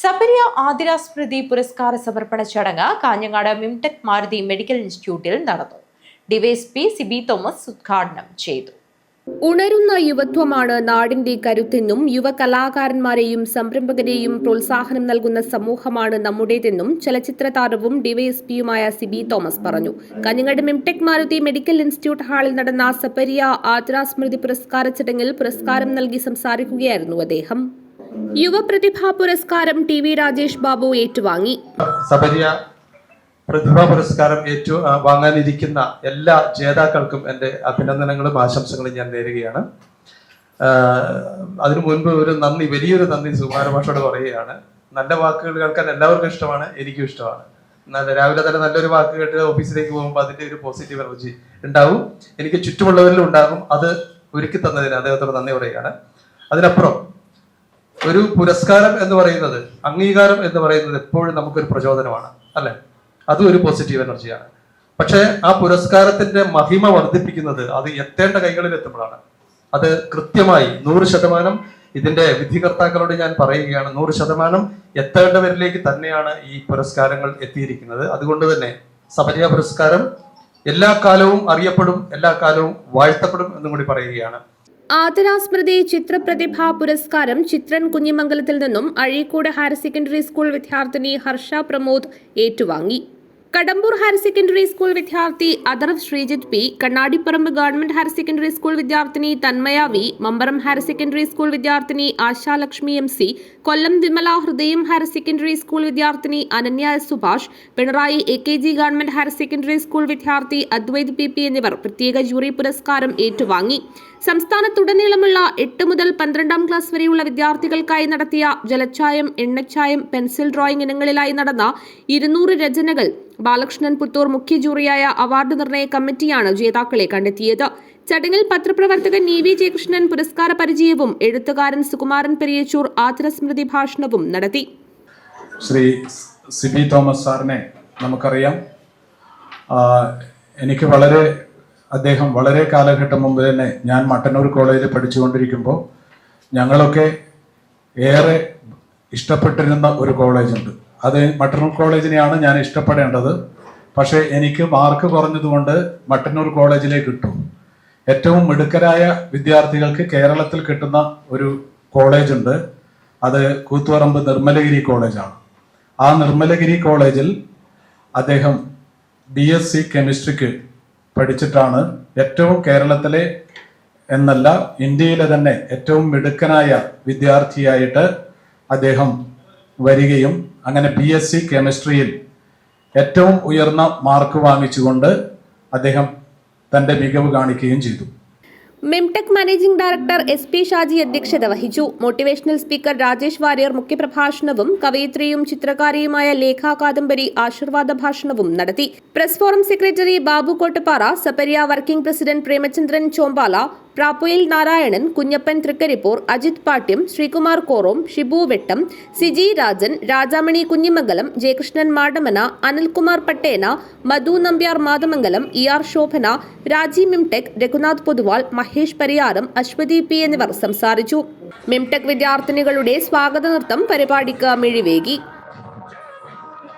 സബരിയ ആതിര സ്മൃതി പുരസ്കാര സമർപ്പണ ചടങ്ങ് കാഞ്ഞങ്ങാട് മിംടെക് മാരുതി മെഡിക്കൽ ഇൻസ്റ്റിറ്റ്യൂട്ടിൽ നടന്നു. ഡിവൈഎസ്പി സിബി തോമസ് ഉദ്ഘാടനം ചെയ്തു. ഉണരുന്ന യുവത്വമാണ് നാടിന്റെ കരുത്തെന്നും യുവ കലാകാരന്മാരെയും സംരംഭകരെയും പ്രോത്സാഹനം നൽകുന്ന സമൂഹമാണ് നമ്മുടേതെന്നും ചലച്ചിത്ര താരവും ഡിവൈഎസ്പിയുമായ സിബി തോമസ് പറഞ്ഞു. കഞ്ഞങ്ങാട് മിംടെക് മാരുതി മെഡിക്കൽ ഇൻസ്റ്റിറ്റ്യൂട്ട് ഹാളിൽ നടന്ന സപ്പരിയ ആതിര സ്മൃതി പുരസ്കാര ചടങ്ങിൽ പുരസ്കാരം നൽകി സംസാരിക്കുകയായിരുന്നു അദ്ദേഹം. യുവപ്രതിഭാ പുരസ്കാരം ടി വി രാജേഷ് ബാബു ഏറ്റുവാങ്ങി. സബരിയ പ്രതിഭാ പുരസ്കാരം ഏറ്റു വാങ്ങാനിരിക്കുന്ന എല്ലാ ജേതാക്കൾക്കും എന്റെ അഭിനന്ദനങ്ങളും ആശംസകളും ഞാൻ നേരുകയാണ്. അതിനു മുൻപ് ഒരു നന്ദി വലിയൊരു നന്ദി സുകുമാരഭാഷയോട് പറയുകയാണ്. നല്ല വാക്കുകൾ കേൾക്കാൻ എല്ലാവർക്കും ഇഷ്ടമാണ് എനിക്കും ഇഷ്ടമാണ്. നല്ല രാവിലെ തന്നെ നല്ലൊരു വാക്ക് കേട്ട് ഓഫീസിലേക്ക് പോകുമ്പോൾ അതിന്റെ ഒരു പോസിറ്റീവ് എനർജി ഉണ്ടാവും. എനിക്ക് ചുറ്റുമുള്ളവരിലും ഉണ്ടാകും. അത് ഒരുക്കി തന്നതിന് അദ്ദേഹത്തോട് നന്ദി പറയുകയാണ്. അതിനപ്പുറം ഒരു പുരസ്കാരം എന്ന് പറയുന്നത് അംഗീകാരം എന്ന് പറയുന്നത് എപ്പോഴും നമുക്കൊരു പ്രചോദനമാണ് അല്ലെ? അതും ഒരു പോസിറ്റീവ് എനർജിയാണ് പക്ഷേ ആ പുരസ്കാരത്തിന്റെ മഹിമ വർദ്ധിപ്പിക്കുന്നത് അത് എത്തേണ്ട കൈകളിൽ എത്തുമ്പോഴാണ്. അത് കൃത്യമായി നൂറ് ശതമാനം ഇതിന്റെ വിധികർത്താക്കളോട് ഞാൻ പറയുകയാണ് നൂറ് ശതമാനം എത്തേണ്ടവരിലേക്ക് തന്നെയാണ് ഈ പുരസ്കാരങ്ങൾ എത്തിയിരിക്കുന്നത്. അതുകൊണ്ട് തന്നെ സബരിയ പുരസ്കാരം എല്ലാ കാലവും അറിയപ്പെടും എല്ലാ കാലവും വാഴ്ത്തപ്പെടും എന്നും കൂടി പറയുകയാണ്. ആദരാസ്മൃതി ചിത്രപ്രതിഭാ പുരസ്കാരം ചിത്രൻ കുഞ്ഞിമംഗലത്തിൽ നിന്നും അഴീക്കോട് ഹയർ സെക്കൻഡറി സ്കൂൾ വിദ്യാർത്ഥിനി ഹർഷ പ്രമോദ് ഏറ്റുവാങ്ങി. കടമ്പൂർ ഹയർ സെക്കൻഡറി സ്കൂൾ വിദ്യാർത്ഥി Atharv Sreejith P Kannadiparamba government higher secondary school വിദ്യാർത്ഥിനി Thanmaya V Mambaram higher secondary school വിദ്യാർത്ഥിനി Ashalakshmi M C Kollam Vimala Hridayam higher secondary school വിദ്യാർത്ഥിനി Ananya Subhash Pinarayi A K G government higher secondary school വിദ്യാർത്ഥി Advaith P P എന്നിവർ പ്രത്യേക jury പുരസ്കാരം ഏറ്റുവാങ്ങി. സംസ്ഥാനത്തുടനീളമുള്ള എട്ട് മുതൽ പന്ത്രണ്ടാം ക്ലാസ് വരെയുള്ള വിദ്യാർത്ഥികൾക്കായി നടത്തിയ ജലച്ചായം എണ്ണച്ചായം പെൻസിൽ ഡ്രോയിങ് ഇനങ്ങളിലായി നടന്ന ഇരുന്നൂറ് രചനകൾ ബാലകൃഷ്ണൻ പുത്തൂർ മുഖ്യ ജൂറിയായ അവാർഡ് നിർണയ കമ്മിറ്റിയാണ് ജേതാക്കളെ കണ്ടെത്തിയത്. ചടങ്ങിൽ പത്രപ്രവർത്തകൻ ഇ വി ജയകൃഷ്ണൻ പുരസ്കാര പരിചയവും എഴുത്തുകാരൻ സുകുമാരൻ പെരിയച്ചൂർ ആദരസ്മൃതി ഭാഷണവും നടത്തി. ശ്രീ സിബി തോമസ് സാറിനെ നമുക്കറിയാം. എനിക്ക് വളരെ അദ്ദേഹം വളരെ കാലഘട്ടം മുമ്പ് തന്നെ ഞാൻ മട്ടന്നൂർ കോളേജിൽ പഠിച്ചുകൊണ്ടിരിക്കുമ്പോൾ ഞങ്ങളൊക്കെ ഏറെ ഇഷ്ടപ്പെട്ടിരുന്ന ഒരു കോളേജുണ്ട്. അത് മട്ടന്നൂർ കോളേജിനെയാണ് ഞാൻ ഇഷ്ടപ്പെടേണ്ടത്. പക്ഷേ എനിക്ക് മാർക്ക് കുറഞ്ഞതുകൊണ്ട് മട്ടന്നൂർ കോളേജിലേക്ക് കിട്ടും. ഏറ്റവും മിടുക്കരായ വിദ്യാർത്ഥികൾക്ക് കേരളത്തിൽ കിട്ടുന്ന ഒരു കോളേജുണ്ട്. അത് കൂത്തുപറമ്പ് നിർമ്മലഗിരി കോളേജാണ്. ആ നിർമ്മലഗിരി കോളേജിൽ അദ്ദേഹം ബി എസ് സി കെമിസ്ട്രിക്ക് പഠിച്ചിട്ടാണ് ഏറ്റവും കേരളത്തിലെ എന്നല്ല ഇന്ത്യയിലെ തന്നെ ഏറ്റവും മിടുക്കനായ വിദ്യാർത്ഥിയായിട്ട് അദ്ദേഹം വരികയും അങ്ങനെ ബി എസ് സി കെമിസ്ട്രിയിൽ ഏറ്റവും ഉയർന്ന മാർക്ക് വാങ്ങിച്ചുകൊണ്ട് അദ്ദേഹം തന്റെ മികവ് കാണിക്കുകയും ചെയ്തു. Mimtech managing director S P Shaji അധ്യക്ഷത വഹിച്ചു. മോട്ടിവേഷണൽ സ്പീക്കർ രാജേഷ് വാര്യർ മുഖ്യപ്രഭാഷണവും കവയിത്രിയും ചിത്രകാരിയുമായ ലേഖ കാദംബരി ആശീർവാദ ഭാഷണവും നടത്തി. Press forum secretary Babu Kottappara സപ്പരിയ working president Premachandran Chombala Prappuyil Narayanan Kunhappan Trikaripur Ajith Pattiam Sreekumar Korom Shibu Vettam Siji Rajan Rajamani Kunhimangalam Jayakrishnan Madamana Anilkumar Pattena Madhu Nambiar Mathamangalam E R Shobhana Raji Mimtech Raghunath Poduval Mahesh Pariyaram Aswathi P എന്നിവർ സംസാരിച്ചു. മിംടെക് വിദ്യാർത്ഥിനികളുടെ സ്വാഗത നൃത്തം പരിപാടിക്ക് മിഴിവേകി.